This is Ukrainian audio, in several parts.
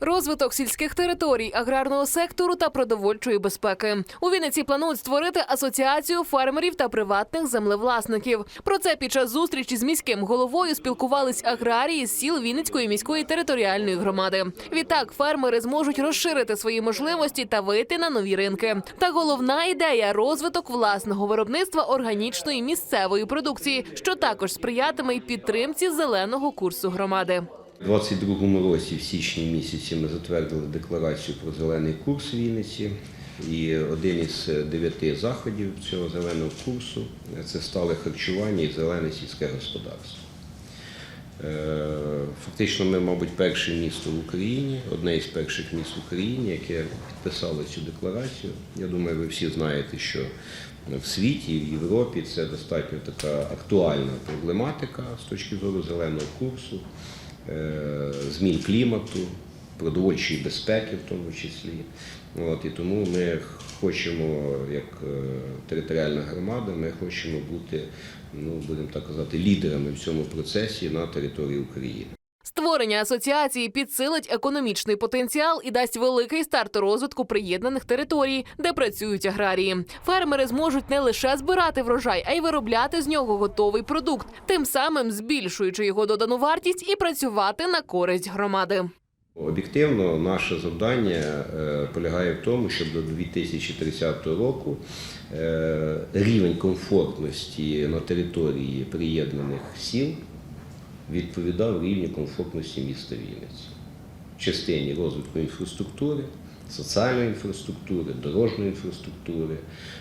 Розвиток сільських територій, аграрного сектору та продовольчої безпеки у Вінниці планують створити асоціацію фермерів та приватних землевласників. Про це під час зустрічі з міським головою спілкувались аграрії з сіл Вінницької міської територіальної громади. Відтак фермери зможуть розширити свої можливості та вийти на нові ринки. Та головна ідея розвиток власного виробництва органічної місцевої продукції, що також сприятиме й підтримці зеленого курсу громади. У 22-му році, в січні місяці, ми затвердили декларацію про зелений курс Вінниці. І один із дев'яти заходів цього зеленого курсу це стали харчування і зелене сільське господарство. Е, Фактично, ми, мабуть, перше місто в Україні, одне із перших міст в Україні, яке підписало цю декларацію. Я думаю, ви всі знаєте, що в світі, в Європі це достатньо така актуальна проблематика з точки зору зеленого курсу, е, змін клімату, продовольчої безпеки в тому числі. От, і тому ми хочемо, як е, територіальна громада, ми хочемо бути, ну будемо так казати, лідерами в цьому процесі на території України. Створення асоціації підсилить економічний потенціал і дасть великий старт розвитку приєднаних територій, де працюють аграрії. Фермери зможуть не лише збирати врожай, а й виробляти з нього готовий продукт, тим самим збільшуючи його додану вартість і працювати на користь громади. Об'єктивно, наше завдання е, полягає в тому, щоб до 2030 року е, рівень комфортності на території приєднаних сіл відповідав рівню комфортності міста Вінниці. Частині розвитку інфраструктури, соціальної інфраструктури, дорожньої інфраструктури,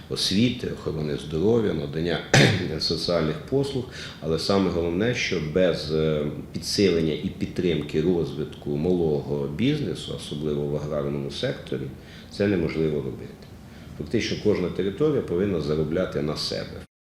освіти, охорони здоров'я, надання соціальних послуг. Але саме головне, що без е, підсилення і підтримки розвитку малого бізнесу, особливо в аграрному секторі, це неможливо робити. Фактично кожна територія повинна заробляти на себе.